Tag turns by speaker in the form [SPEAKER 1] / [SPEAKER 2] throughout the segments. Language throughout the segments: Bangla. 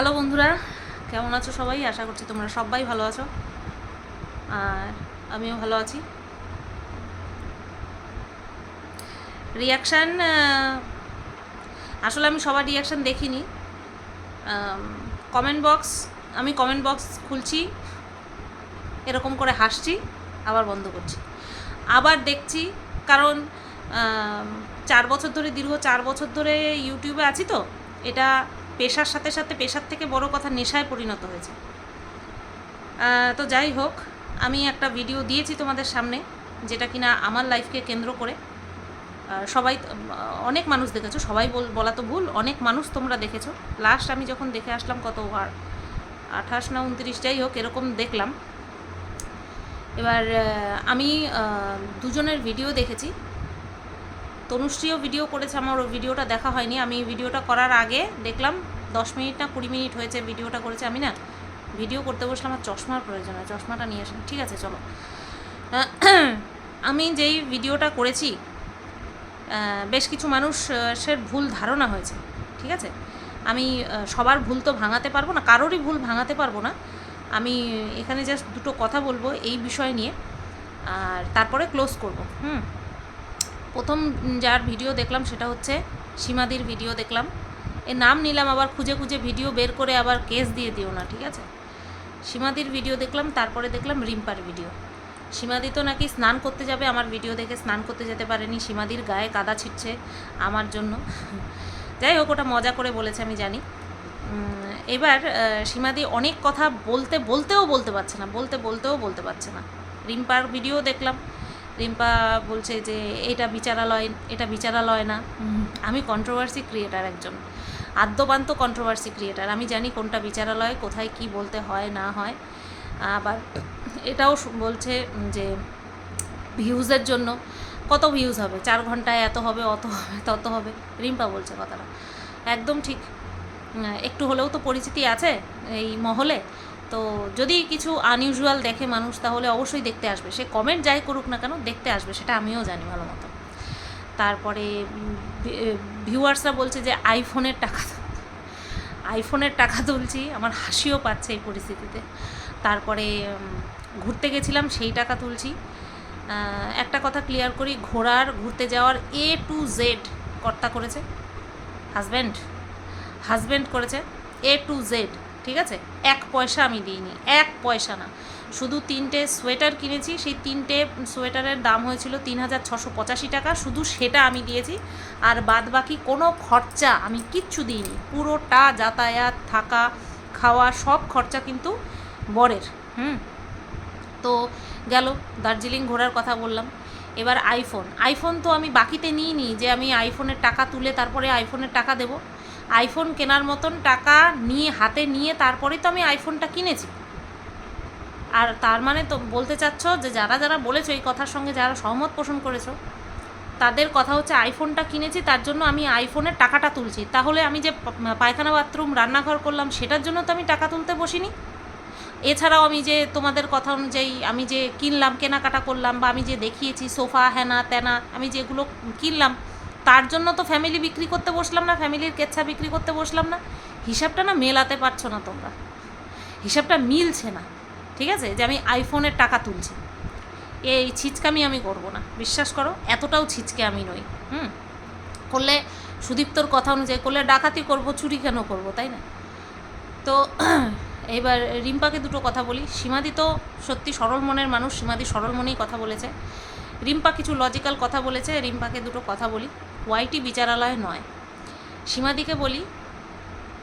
[SPEAKER 1] হ্যালো বন্ধুরা, কেমন আছো সবাই? আশা করছি তোমরা সবাই ভালো আছো। আর আমিও ভালো আছি। রিয়াকশান আসলে আমি সবার রিয়াকশান দেখিনি। কমেন্ট বক্স আমি কমেন্ট বক্স খুলছি, এরকম করে হাসছি, আবার বন্ধ করছি। আবার দেখছি, কারণ চার বছর ধরে, দীর্ঘ চার বছর ধরে ইউটিউবে আছি তো, এটা পেশার সাথে সাথে পেশার থেকে বড় কথা নেশায় পরিণত হয়েছে। তো যাই হোক, আমি একটা ভিডিও দিয়েছি তোমাদের সামনে, যেটা কিনা আমার লাইফকে কেন্দ্র করে। সবাই অনেক মানুষ দেখেছ, সবাই বল- বলা তো ভুল, অনেক মানুষ তোমরা দেখেছ। লাস্ট আমি যখন দেখে আসলাম কত আর আঠাশ না উনত্রিশ, যাই হোক, এরকম দেখলাম। এবার আমি দুজনের ভিডিও দেখেছি। তনুশ্রীও ভিডিও করেছে, আমার ওই ভিডিওটা দেখা হয়নি। আমি ভিডিওটা করার আগে দেখলাম দশ মিনিট না কুড়ি মিনিট হয়েছে ভিডিওটা করেছে আমি না। ভিডিও করতে বসলে আমার চশমার প্রয়োজন হয়, চশমাটা নিয়ে আসেন। ঠিক আছে, চলো। আমি যেই ভিডিওটা করেছি বেশ কিছু মানুষের ভুল ধারণা হয়েছে, ঠিক আছে? আমি সবার ভুল তো ভাঙাতে পারব না, কারোরই ভুল ভাঙাতে পারব না। আমি এখানে জাস্ট দুটো কথা বলব এই বিষয় নিয়ে, আর তারপরে ক্লোজ করব, হুম? প্রথম যার ভিডিও দেখলাম সেটা হচ্ছে সীমাদির ভিডিও দেখলাম। এর নাম নিলাম, আবার খুঁজে খুঁজে ভিডিও বের করে আবার কেস দিয়ে দিও না, ঠিক আছে? সীমাদির ভিডিও দেখলাম, তারপরে দেখলাম রিম্পার ভিডিও। সীমাদি তো নাকি স্নান করতে যাবে, আমার ভিডিও দেখে স্নান করতে যেতে পারেনি, সীমাদির গায়ে কাদা ছিটছে আমার জন্য। যাই হোক, ওটা মজা করে বলেছে, আমি জানি। এবার সীমাদি অনেক কথা বলতে, বলতেও বলতে পারছে না, বলতে, বলতেও বলতে পারছে না। রিম্পার ভিডিও দেখলাম। রিম্পা বলছে যে, এটা বিচারালয় এটা বিচারালয় না। আমি কন্ট্রোভার্সি ক্রিয়েটার একজন। আদ্যপান্ত কন্ট্রোভার্সি ক্রিয়েটার আমি জানি কোনটা বিচারালয়, কোথায় কি বলতে হয়, না হয়। আবার এটাও বলছে যে ভিউজের জন্য। কত ভিউজ হবে? চার ঘন্টায় এত হবে, অত হবে, তত হবে। রিম্পা বলছে কথাটা। একদম ঠিক। একটু হলেও তো পরিচিতি আছে এই মহলে। তো যদি কিছু আনইউজুয়াল দেখে মানুষ, তাহলে অবশ্যই দেখতে আসবে। সে কমেন্ট যাই করুক না কেন, দেখতে আসবে, সেটা আমিও জানি ভালো মতো। তারপরে ভিউয়ার্সরা বলছে যে আইফোনের টাকা আইফোনের টাকা তুলছি, আমার হাসিও পাচ্ছে এই পরিস্থিতিতে। তারপরে ঘুরতে গেছিলাম, সেই টাকা তুলছি। একটা কথা ক্লিয়ার করি, ঘোড়ার ঘুরতে যাওয়ার এ টু জেড কর্তা করেছে। হাজব্যান্ড হাজব্যান্ড করেছে। এ টু জেড ঠিক আছে? এক পয়সা আমি দিইনি, এক পয়সা না। শুধু তিনটে সোয়েটার কিনেছি, সেই তিনটে সোয়েটারের দাম হয়েছিল তিন হাজার ছশো পঁচাশি টাকা, শুধু সেটা আমি দিয়েছি। আর বাদ বাকি কোনো খরচা আমি কিচ্ছু দিইনি। পুরোটা যাতায়াত, থাকা, খাওয়া, সব খরচা কিন্তু বরের, হুম? তো গেল, দার্জিলিং ঘোরার কথা বললাম। এবার আইফোন। আইফোন তো আমি বাকিতে নিইনি যে আমি আইফোনের টাকা তুলে তারপরে আইফোনের টাকা দেব। আইফোন কেনার মতন টাকা নিয়ে, হাতে নিয়ে তারপরেই তো আমি আইফোনটা কিনেছি। আর তার মানে তো বলতে চাচ্ছ যে যারা যারা বলেছ এই কথার সঙ্গে, যারা সহমত পোষণ করেছ, তাদের কথা হচ্ছে আইফোনটা কিনেছি, তার জন্য আমি আইফোনের টাকাটা তুলছি। তাহলে আমি যে পায়খানা বাথরুম, রান্নাঘর করলাম, সেটার জন্য তো আমি টাকা তুলতে বসিনি? এছাড়াও আমি যে তোমাদের কথা অনুযায়ী আমি যে কিনলাম, কেনাকাটা করলাম, বা আমি যে দেখিয়েছি সোফা হ্যানা ত্যানা আমি যেগুলো কিনলাম তার জন্য তো ফ্যামিলি বিক্রি করতে বসলাম না ফ্যামিলির কেচ্ছা বিক্রি করতে বসলাম না। হিসাবটা না মেলাতে পারছ না তোমরা। হিসাবটা মিলছে না, ঠিক আছে? যে আমি আইফোনের টাকা তুলছি। এই ছিচকামি আমি করব না, বিশ্বাস করো, এতটাও ছিচকে আমি নই, হুম? করলে সুদীপ্তর কথা অনুযায়ী, করলে ডাকাতি করব, চুরি কেন করব, তাই না? তো এবার রিম্পাকে দুটো কথা বলি। সীমাদি তো সত্যি সরল মনের মানুষ, সীমাদি সরল মনেই কথা বলেছে। রিম্পা কিছু লজিক্যাল কথা বলেছে, রিম্পাকে দুটো কথা বলি। ওয়াইটি বিচারালয় নয়। সীমাদিকে বলি,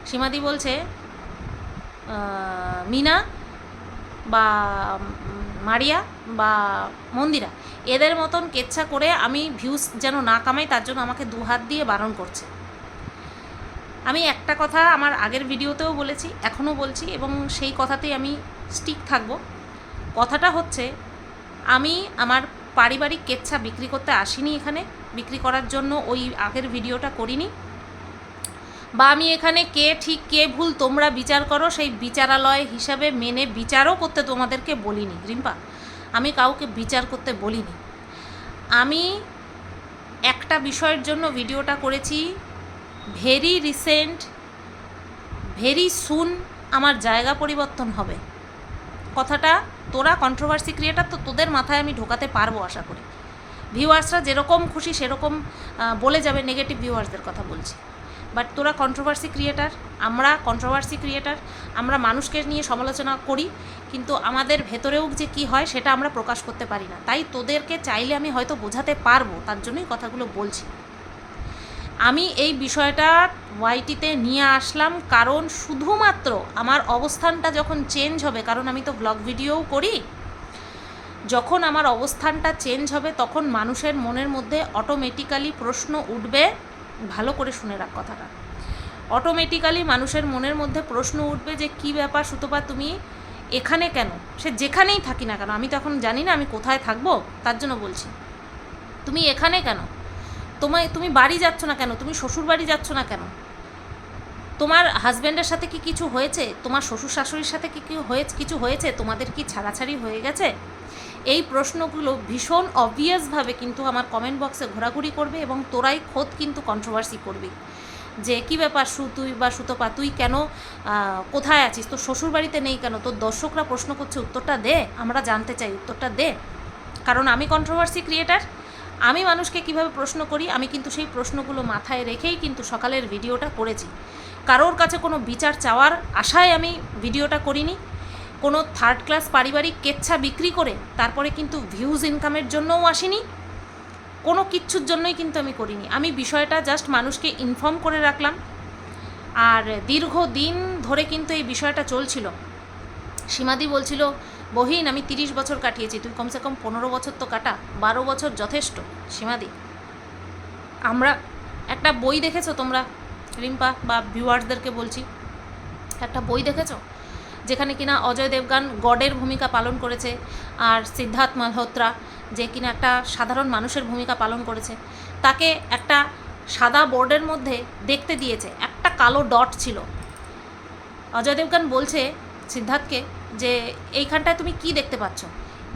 [SPEAKER 1] সীমাদি বলছে মিনা বা মারিয়া বা মন্দিরা, এদের মতন কেচ্ছা করে আমি ভিউজ যেন না কামাই, তার জন্য আমাকে দু হাত দিয়ে বারণ করছে। আমি একটা কথা আমার আগের ভিডিওতেও বলেছি, এখনও বলছি, এবং সেই কথাতেই আমি স্টিক থাকব। কথাটা হচ্ছে, আমি আমার পারিবারিক কেচ্ছা বিক্রি করতে আসিনি এখানে। বিক্রি করার জন্য ওই আগের ভিডিওটা করিনি। বা আমি এখানে কে ঠিক কে ভুল তোমরা বিচার করো, সেই বিচারালয় হিসাবে মেনে বিচারও করতে তোমাদেরকে বলিনি। রিম্পা, আমি কাউকে বিচার করতে বলিনি। আমি একটা বিষয়ের জন্য ভিডিওটা করেছি। ভেরি রিসেন্ট, ভেরি সুন আমার জায়গা পরিবর্তন হবে। কথাটা তোরা কন্ট্রোভার্সি ক্রিয়েটার তো তোদের মাথায় আমি ঢোকাতে পারব আশা করি। ভিউয়ার্সরা যেরকম খুশি সেরকম বলে যাবে নেগেটিভ ভিউয়ার্সদের কথা বলছি। বাট তোরা কন্ট্রোভার্সি ক্রিয়েটার আমরা কন্ট্রোভার্সি ক্রিয়েটার আমরা মানুষকে নিয়ে সমালোচনা করি, কিন্তু আমাদের ভেতরেও যে কি হয় সেটা আমরা প্রকাশ করতে পারি না। তাই তোদেরকে চাইলে আমি হয়তো বোঝাতে পারব, তার জন্যই কথাগুলো বলছি। আমি এই বিষয়টা ওয়াইটিতে নিয়ে আসলাম কারণ শুধুমাত্র আমার অবস্থানটা যখন চেঞ্জ হবে, কারণ আমি তো ব্লগ ভিডিওও করি, যখন আমার অবস্থানটা চেঞ্জ হবে তখন মানুষের মনের মধ্যে অটোমেটিক্যালি প্রশ্ন উঠবে, ভালো করে শুনে রাখ কথাটা। অটোমেটিক্যালি মানুষের মনের মধ্যে প্রশ্ন উঠবে যে কি ব্যাপার সুতপা তুমি এখানে কেন? সে যেখানেই থাকি না কেন, আমি তো এখন জানি না আমি কোথায় থাকব, তার জন্য বলছি। তুমি এখানে কেন? তোমায় তুমি বাড়ি যাচ্ছ না কেন? তুমি শ্বশুর বাড়ি যাচ্ছ না কেন? তোমার হাজব্যান্ডের সাথে কি কিছু হয়েছে? তোমার শ্বশুর শাশুড়ির সাথে কি কি হয়েছে কিছু হয়েছে? তোমাদের কি ছাড়াছাড়ি হয়ে গেছে? এই প্রশ্নগুলো ভীষণ অবভিয়াসভাবে কিন্তু আমার কমেন্ট বক্সে ঘোরাঘুরি করবে এবং তোরাই খোদ কিন্তু কন্ট্রোভার্সি করবি। যে কী ব্যাপার সু তুই বা সুতপা, তুই কেন কোথায় আছিস? তোর শ্বশুর বাড়িতে নেই কেন? তোর দর্শকরা প্রশ্ন করছে, উত্তরটা দে, আমরা জানতে চাই, উত্তরটা দে। কারণ আমি কন্ট্রোভার্সি ক্রিয়েটার আমি মানুষকে কীভাবে প্রশ্ন করি, আমি কিন্তু সেই প্রশ্নগুলো মাথায় রেখেই কিন্তু সকালের ভিডিওটা করেছি। কারোর কাছে কোনো বিচার চাওয়ার আশায় আমি ভিডিওটা করিনি। কোনো থার্ড ক্লাস পারিবারিক কেচ্ছা বিক্রি করে তারপরে কিন্তু ভিউজ ইনকামের জন্যও আসিনি। কোনো কিচ্ছুর জন্যই কিন্তু আমি করিনি। আমি বিষয়টা জাস্ট মানুষকে ইনফর্ম করে রাখলাম। আর দীর্ঘ দিন ধরে কিন্তু এই বিষয়টা চলছিল। সীমাদি বলছিল বহিন আমি তিরিশ বছর কাটিয়েছি, তুই কমসে কম পনেরো বছর তো কাটা, বারো বছর যথেষ্ট, সীমাদি। আমরা একটা বই দেখেছ তোমরা? রিম্পা বা ভিউয়ার্সদেরকে বলছি। একটা বই দেখেছ? যেখানে কিনা অজয় দেবগান গডের ভূমিকা পালন করেছে আর সিদ্ধার্থ মালহোত্রা যে কিনা একটা সাধারণ মানুষের ভূমিকা পালন করেছে, তাকে একটা সাদা বোর্ডের মধ্যে দেখতে দিয়েছে, একটা কালো ডট ছিল। অজয় দেবগান বলছে সিদ্ধার্থকে যে এইখানটায় তুমি কি দেখতে পাচ্ছ?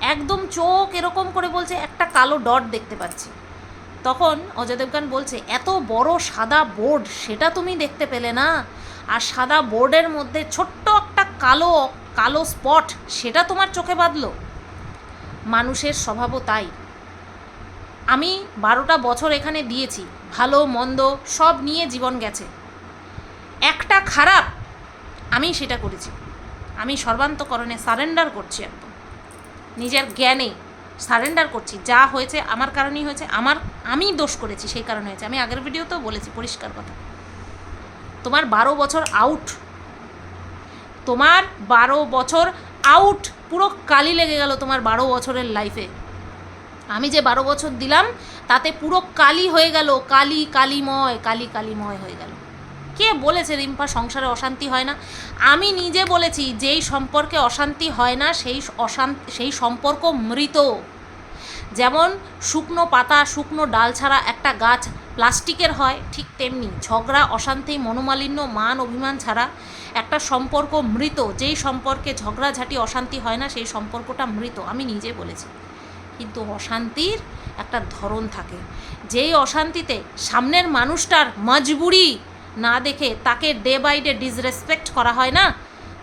[SPEAKER 1] একদম চোখ এরকম করে বলছে, একটা কালো ডট দেখতে পাচ্ছি। তখন অজয় দেবগান বলছে, এত বড় সাদা বোর্ড, সেটা তুমি দেখতে পেলে না। আর সাদা বোর্ডের মধ্যে ছোট্ট একটা কালো কালো স্পট, সেটা তোমার চোখে বাঁধলো? মানুষের স্বভাবও তাই। আমি বারোটা বছর এখানে দিয়েছি, ভালো, মন্দ, সব নিয়ে জীবন গেছে। একটা খারাপ, আমি সেটা করেছি। আমি সর্বান্তকরণে সারেন্ডার করছি একদম। নিজের জ্ঞানে সারেন্ডার করছি। যা হয়েছে আমার কারণেই হয়েছে, আমার আমি দোষ করেছি, সেই কারণে হয়েছে। আমি আগের ভিডিওতেও বলেছি, পরিষ্কার কথা। তোমার বারো বছর আউট তোমার বারো বছর আউট পুরো কালি লেগে গেল তোমার বারো বছরের লাইফে আমি যে বারো বছর দিলাম, তাতে পুরো কালি হয়ে গেল। কালি, কালিময় কালি, কালিময় হয়ে গেল। কে বলেছে রিম্পা সংসারে অশান্তি হয় না? আমি নিজে বলেছি, যেই সম্পর্কে অশান্তি হয় না, সেই অশান্তি সেই সম্পর্ক মৃত। যেমন শুকনো পাতা, শুকনো ডাল ছাড়া একটা গাছ প্লাস্টিকের হয়, ঠিক তেমনি ঝগড়া, অশান্তি, মনোমালিন্য, মান, অভিমান ছাড়া একটা সম্পর্ক মৃত। যেই সম্পর্কে ঝগড়াঝাটি, অশান্তি হয় না, সেই সম্পর্কটা মৃত। আমি নিজে বলেছি। কিন্তু অশান্তির একটা ধরন থাকে। যেই অশান্তিতে সামনের মানুষটার মজবুরি না দেখে তাকে ডে বাই ডে ডিসরেসপেক্ট করা হয় না,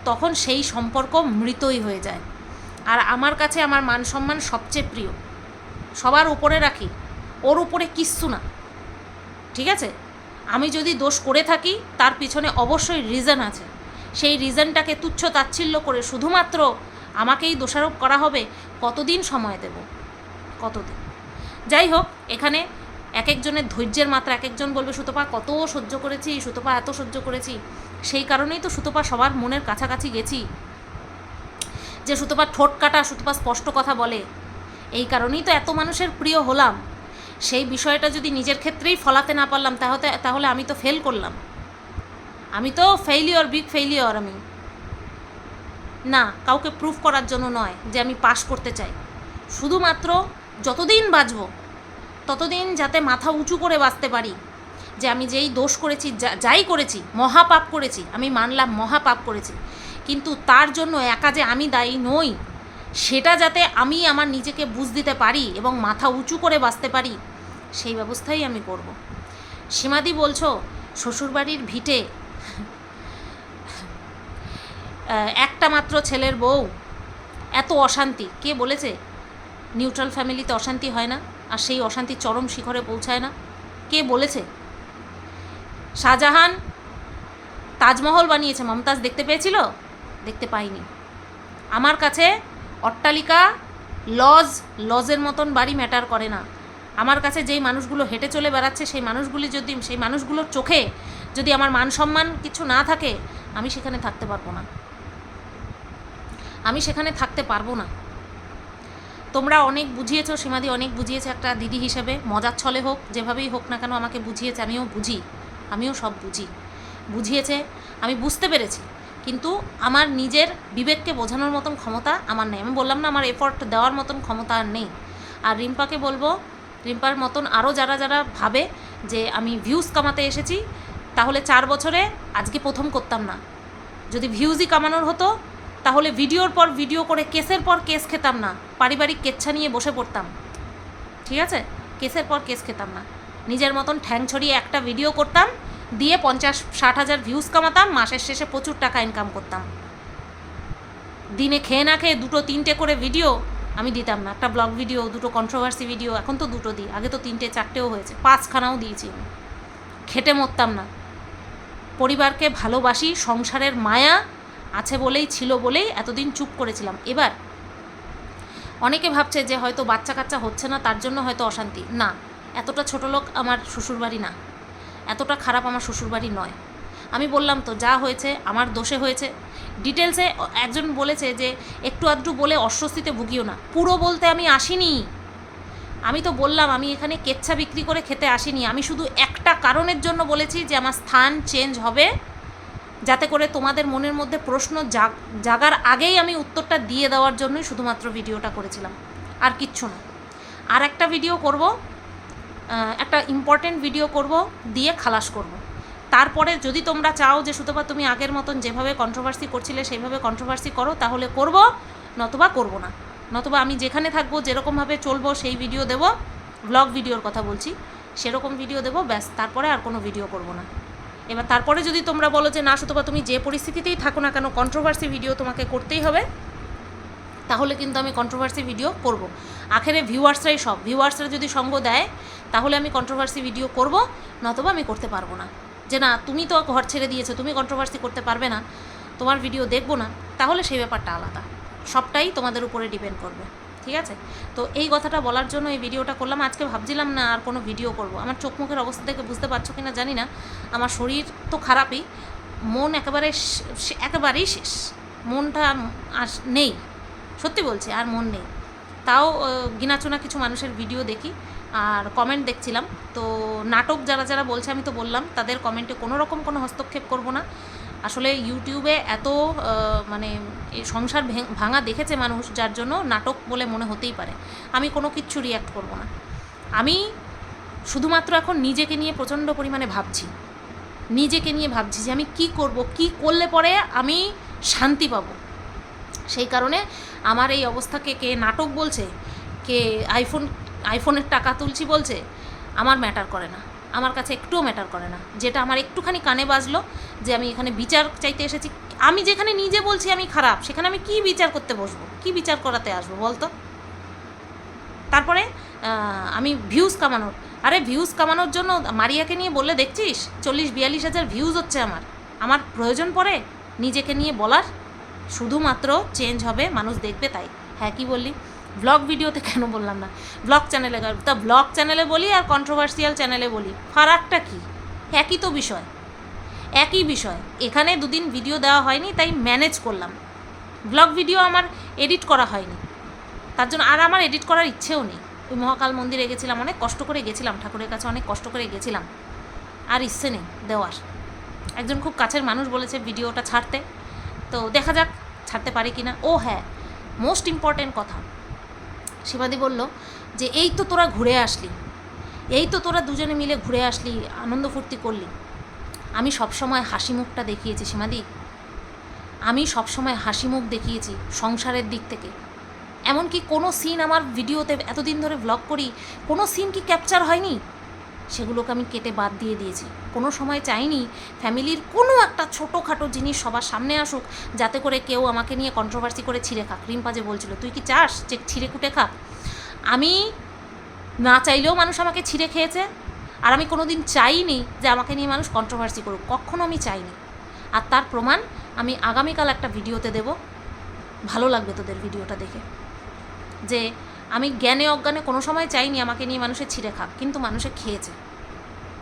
[SPEAKER 1] তখন সেই সম্পর্ক মৃতই হয়ে যায়। আর আমার কাছে আমার মান সম্মান সবচেয়ে প্রিয়। সবার উপরে রাখি, ওর উপরে কিচ্ছু না। ঠিক আছে? আমি যদি দোষ করে থাকি, তার পিছনে অবশ্যই রিজন আছে। সেই রিজনটাকে তুচ্ছ তাচ্ছিল্য করে শুধুমাত্র আমাকেই দোষারোপ করা হবে, কতদিন সময় দেব? কতদিন? যাই হোক, এখানে এক একজনের ধৈর্যের মাত্রা এক একজন বলবে, সুতপা, কত সহ্য করেছি, সুতপা, এত সহ্য করেছি। সেই কারণেই তো সুতপা সবার মনের কাছাকাছি গেছি। যে সুতপা ঠোঁট কাটা, সুতপা স্পষ্ট কথা বলে, এই কারণেই তো এত মানুষের প্রিয় হলাম। সেই বিষয়টা যদি নিজের ক্ষেত্রেই ফলাতে না পারলাম তাহলে তাহলে আমি তো ফেল করলাম। আমি তো ফেইলিওর বিগ ফেইলিওর আমি। না, কাউকে প্রুফ করার জন্য নয় যে আমি পাশ করতে চাই। শুধুমাত্র যতদিন বাঁচব ততদিন যাতে মাথা উঁচু করে বাঁচতে পারি। যে আমি যেই দোষ করেছি যাই করেছি, মহাপাপ করেছি, আমি মানলাম মহাপাপ করেছি। কিন্তু তার জন্য একা যে আমি দায়ী নই, সেটা যাতে আমি আমার নিজেকে বুঝ দিতে পারি এবং মাথা উঁচু করে বাঁচতে পারি, সেই ব্যবস্থাই আমি করব। সীমাদি বলছো, শ্বশুরবাড়ির ভিটে একটা মাত্র ছেলের বউ, এত অশান্তি। কে বলেছে? নিউট্রাল ফ্যামিলিতে অশান্তি হয় না? আর সেই অশান্তি চরম শিখরে পৌঁছায় না। কে বলেছে? শাহজাহান তাজমহল বানিয়েছে। মমতাজ দেখতে পেয়েছিল? দেখতে পাইনি। আমার কাছে অট্টালিকা, লজ, লজের মতন বাড়ি ম্যাটার করে না। আমার কাছে যেই মানুষগুলো হেঁটে চলে বেড়াচ্ছে, সেই মানুষগুলি যদি সেই মানুষগুলোর চোখে যদি আমার মান সম্মান কিছু না থাকে, আমি সেখানে থাকতে পারব না। আমি সেখানে থাকতে পারব না। তোমরা অনেক বুঝিয়েছো, সীমাদি অনেক বুঝিয়েছে একটা দিদি হিসেবে। মজার ছলে হোক, যেভাবেই হোক না কেন আমাকে বুঝিয়েছে, আমিও বুঝি। আমিও সব বুঝি। বুঝিয়েছে, আমি বুঝতে পেরেছি। কিন্তু আমার নিজের বিবেককে বোঝানোর মতন ক্ষমতা আমার নেই। আমি বললাম না, আমার এফর্ট দেওয়ার মতন ক্ষমতা আর নেই। আর রিম্পাকে বলব, রিম্পার মতন আরও যারা যারা ভাবে যে আমি ভিউজ কামাতে এসেছি, তাহলে চার বছরে আজকে প্রথম করতাম না। যদি ভিউজই কামানোর হতো তাহলে ভিডিওর পর ভিডিও করে কেসের পর কেস খেতাম না। পারিবারিক কেচ্ছা নিয়ে বসে পড়তাম। ঠিক আছে? কেসের পর কেস খেতাম না। নিজের মতন ঠ্যাং ছড়িয়ে একটা ভিডিও করতাম, দিয়ে পঞ্চাশ, ষাট হাজার ভিউজ কামাতাম, মাসের শেষে প্রচুর টাকা ইনকাম করতাম। দিনে খেয়ে না খেয়ে দুটো তিনটে করে ভিডিও আমি দিতাম না। একটা ব্লগ ভিডিও দুটো কন্ট্রোভার্সি ভিডিও এখন তো দুটো দিই। আগে তো তিনটে, চারটেও হয়েছে। পাঁচখানাও দিয়েছি খেটে মরতাম না। পরিবারকে ভালোবাসি, সংসারের মায়া আছে বলেই, ছিল বলেই এতদিন চুপ করেছিলাম। এবার অনেকে ভাবছে যে হয়তো বাচ্চা কাচ্চা হচ্ছে না, তার জন্য হয়তো অশান্তি। না, এতটা ছোট লোক আমার শ্বশুরবাড়ি না। এতটা খারাপ আমার শ্বশুরবাড়ি নয়। আমি বললাম তো, যা হয়েছে, আমার দোষে হয়েছে। ডিটেলসে একজন বলেছে যে, একটু আধটু বলে অস্বস্তিতে ভুগিও না। পুরো বলতে আমি আসিনি। আমি তো বললাম, আমি এখানে কেচ্ছা বিক্রি করে খেতে আসিনি। আমি শুধু একটা কারণের জন্য বলেছি যে, আমার স্থান চেঞ্জ হবে। যাতে করে তোমাদের মনের মধ্যে প্রশ্ন জাগ- জাগার আগেই আমি উত্তরটা দিয়ে দেওয়ার জন্যই শুধুমাত্র ভিডিওটা করেছিলাম। আর কিচ্ছু না। আর একটা ভিডিও করব একটা ইম্পর্টেন্ট ভিডিও করব, দিয়ে খালাস করব। তারপরে যদি তোমরা চাও যে সুতপা তুমি আগের মতন যেভাবে কন্ট্রোভার্সি করছিলে সেইভাবে কন্ট্রোভার্সি করো, তাহলে করব, নতবা করব না। নতবা আমি যেখানে থাকব, যেরকমভাবে চলবো সেই ভিডিও দেব ব্লগ ভিডিওর কথা বলছি, সেরকম ভিডিও দেবো, ব্যাস, তারপরে আর কোনো ভিডিও করব না। এবার তারপরে যদি তোমরা বলো যে না, সুতপা তুমি যে পরিস্থিতিতেই থাকো না কেন কন্ট্রোভার্সি ভিডিও তোমাকে করতেই হবে, তাহলে কিন্তু আমি কন্ট্রোভার্সি ভিডিও করব। আখেরে ভিউয়ার্সরাই সব ভিউয়ার্সরা যদি সঙ্গ দেয়, তাহলে আমি কন্ট্রোভার্সি ভিডিও করব, নতবা আমি করতে পারব না। যে না, তুমি তো ঘর ছেড়ে দিয়েছ, তুমি কন্ট্রোভার্সি করতে পারবে না, তোমার ভিডিও দেখব না, তাহলে সেই ব্যাপারটা আলাদা। সবটাই তোমাদের উপরে ডিপেন্ড করবে। ঠিক আছে? তো এই কথাটা বলার জন্য এই ভিডিওটা করলাম। আজকে ভাবছিলাম না আর কোনো ভিডিও করব। আমার চোখ মুখের অবস্থা থেকে বুঝতে পারছ কি না জানি না। আমার শরীর তো খারাপই। মন একেবারে একেবারেই শেষ। মনটা আর নেই। সত্যি বলছি, আর মন নেই। তাও গিনাচোনা কিছু মানুষের ভিডিও দেখি আর কমেন্ট দেখছিলাম। তো নাটক যারা যারা বলছে আমি তো বললাম, তাদের কমেন্টে কোনো রকম কোনো হস্তক্ষেপ করব না। আসলে ইউটিউবে এত মানে সংসার ভাঙা দেখেছে মানুষ, যার জন্য নাটক বলে মনে হতেই পারে। আমি কোনো কিচ্ছু রিয়াক্ট করব না। আমি শুধুমাত্র এখন নিজেকে নিয়ে প্রচণ্ড পরিমাণে ভাবছি। নিজেকে নিয়ে ভাবছি যে আমি কি করব, কি করলে পরে আমি শান্তি পাবো। সেই কারণে আমার এই অবস্থাকে কে নাটক বলছে, কে আইফোন আইফোনের টাকা তুলছি বলছে, আমার ম্যাটার করে না। আমার কাছে একটুও ম্যাটার করে না। যেটা আমার একটুখানি কানে বাজলো যে আমি এখানে বিচার চাইতে এসেছি। আমি যেখানে নিজে বলছি আমি খারাপ, সেখানে আমি কি বিচার করতে বসবো? কি বিচার করাতে আসব বলতো তারপরে আমি ভিউজ কামানোর, আরে ভিউজ কামানোর জন্য মারিয়াকে নিয়ে বললে দেখছিস? চল্লিশ বিয়াল্লিশ হাজার ভিউজ হচ্ছে আমার। আমার প্রয়োজন পড়ে নিজেকে নিয়ে বলার? শুধুমাত্র চেঞ্জ হবে, মানুষ দেখবে তাই। হ্যাঁ কি বললি? ব্লগ ভিডিওতে কেন বললাম না? ব্লগ চ্যানেলে তা ব্লগ চ্যানেলে বলি আর কন্ট্রোভার্সিয়াল চ্যানেলে বলি। ফারাকটা কি? একই তো বিষয়। একই বিষয়। এখানে দুদিন ভিডিও দেওয়া হয়নি, তাই ম্যানেজ করলাম। ব্লগ ভিডিও আমার এডিট করা হয়নি। তার জন্য আর আমার এডিট করার ইচ্ছেও নেই। ওই মহাকাল মন্দিরে গেছিলাম, অনেক কষ্ট করে গেছিলাম, ঠাকুরের কাছে অনেক কষ্ট করে গেছিলাম। আর ইচ্ছে নেই দেওয়ার। একজন খুব কাছের মানুষ বলেছে ভিডিওটা ছাড়তে। তো দেখা যাক, ছাড়তে পারি কি না ও হ্যাঁ মোস্ট ইম্পর্ট্যান্ট কথা। শিবাদি বলল যে, এই তো তোরা ঘুরে আসলি। এই তো তোরা দুজনে মিলে ঘুরে আসলি, আনন্দ ফুর্তি করলি। আমি সবসময় হাসি মুখটা দেখিয়েছি সীমাদি আমি সবসময় হাসি মুখ দেখিয়েছি সংসারের দিক থেকে। এমনকি কোনো সিন আমার ভিডিওতে এতদিন ধরে ব্লগ করি, কোনো সিন কি ক্যাপচার হয়নি? সেগুলোকে আমি কেটে বাদ দিয়ে দিয়েছি। কোনো সময় চাইনি ফ্যামিলির কোনো একটা ছোটোখাটো জিনিস সবার সামনে আসুক, যাতে করে কেউ আমাকে নিয়ে কন্ট্রোভার্সি করে ছিঁড়ে খাক। রিম্পা যে বলছিল, তুই কি চাস যে ছিঁড়ে কুটে খা আমি না চাইলেও মানুষ আমাকে ছিঁড়ে খেয়েছে, আর আমি কোনো দিন চাইনি যে আমাকে নিয়ে মানুষ কন্ট্রোভার্সি করুক। কখনো আমি চাইনি। আর তার প্রমাণ আমি আগামীকাল একটা ভিডিওতে দেব। ভালো লাগবে তোদের ভিডিওটা দেখে। যে আমি জ্ঞানে অজ্ঞানে কোনো সময় চাইনি আমাকে নিয়ে মানুষে ছিঁড়ে খাক, কিন্তু মানুষে খেয়েছে।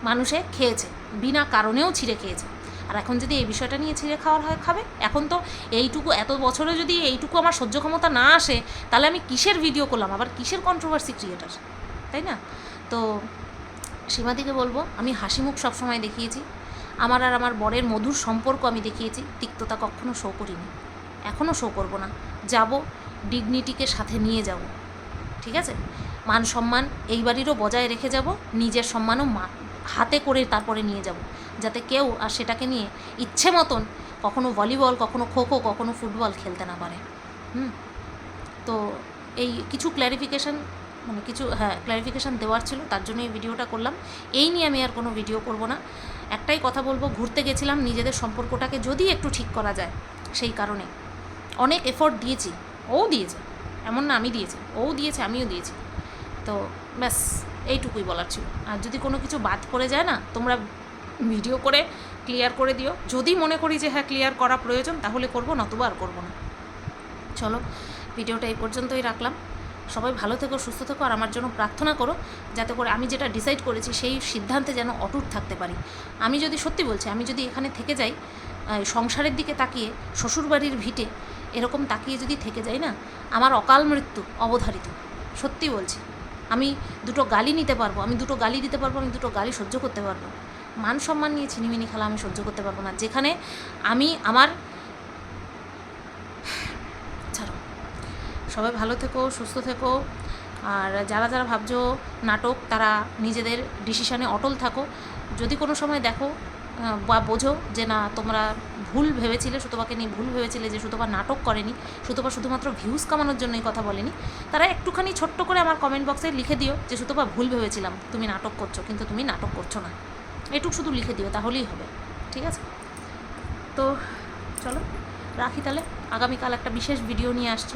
[SPEAKER 1] মানুষে খেয়েছে, বিনা কারণেও ছিঁড়ে খেয়েছে। আর এখন যদি এই বিষয়টা নিয়ে ছিঁড়ে খাওয়ার হয়, খাবে? এখন তো এইটুকু, এত বছরে যদি এইটুকু আমার সহ্য ক্ষমতা না আসে, তাহলে আমি কিসের ভিডিও করলাম? আবার কিসের কন্ট্রোভার্সি ক্রিয়েটার তাই না? তো সীমাদিকে বলব, আমি হাসি মুখ সবসময় দেখিয়েছি। আমার আর আমার বরের মধুর সম্পর্ক আমি দেখিয়েছি। তিক্ততা কখনো শো করিনি। এখনও শো করব না। যাব ডিগনিটিকে সাথে নিয়ে যাব। ঠিক আছে? মান সম্মান এই বাড়িরও বজায় রেখে যাব, নিজের সম্মানও মা, হাতে করে তারপরে নিয়ে যাব। যাতে কেউ আর সেটাকে নিয়ে ইচ্ছে মতন কখনো ভলিবল, কখনো খোখো, কখনো ফুটবল খেলতে না পারে। হুম? তো এই কিছু ক্ল্যারিফিকেশান মানে কিছু হ্যাঁ ক্ল্যারিফিকেশান দেওয়ার ছিল, তার জন্য এই ভিডিওটা করলাম। এই নিয়ে আমি আর কোনো ভিডিও করব না। একটাই কথা বলব, ঘুরতে গেছিলাম, নিজেদের সম্পর্কটাকে যদি একটু ঠিক করা যায়, সেই কারণে। অনেক এফোর্ট দিয়েছি, ও দিয়েছে। এমন না, আমি দিয়েছি। ও দিয়েছে, আমিও দিয়েছি। তো ব্যাস, এইটুকুই বলার ছিল। আর যদি কোনো কিছু বাদ পড়ে যায় না, তোমরা ভিডিও করে ক্লিয়ার করে দিও। যদি মনে করি যে হ্যাঁ ক্লিয়ার করা প্রয়োজন, তাহলে করব, নতুবা আর করব না। চলো, ভিডিওটা এই পর্যন্তই রাখলাম। সবাই ভালো থেকো, সুস্থ থেকো, আর আমার জন্য প্রার্থনা করো, যাতে করে আমি যেটা ডিসাইড করেছি, সেই সিদ্ধান্তে যেন অটুট থাকতে পারি। আমি যদি সত্যি বলছি, আমি যদি এখানে থেকে যাই সংসারের দিকে তাকিয়ে, শ্বশুরবাড়ির ভিটে এরকম তাকিয়ে যদি থেকে যাই না, আমার অকাল মৃত্যু, অবধারিত। সত্যি বলছি। আমি দুটো গালি নিতে পারব, আমি দুটো গালি দিতে পারব, আমি দুটো গালি সহ্য করতে পারব। মান সম্মান নিয়ে ছিনিমিনি খেলা আমি সহ্য করতে পারব না। যেখানে আমি আমার ছাড়ো। সবাই ভালো থেকো, সুস্থ থেকো। আর যারা যারা ভাবছ নাটক, তারা নিজেদের ডিসিশানে অটল থাকো। যদি কোনো সময় দেখো বা বোঝো যে না, তোমরা ভুল ভেবেছিলে সুতোবাকে নিয়ে ভুল ভেবেছিলে, যে সুতোবা নাটক করেনি সুতোবা শুধুমাত্র ভিউজ কামানোর জন্যই কথা বলেনি। তারা একটুখানি ছোট্ট করে আমার কমেন্ট বক্সে লিখে দিও যে সুতোবা ভুল ভেবেছিলাম, তুমি নাটক করছ, কিন্তু তুমি নাটক করছ না। এটুক শুধু লিখে দিও, তাহলেই হবে। ঠিক আছে? তো চলো, রাখি তাহলে। আগামীকাল একটা বিশেষ ভিডিও নিয়ে আসছি।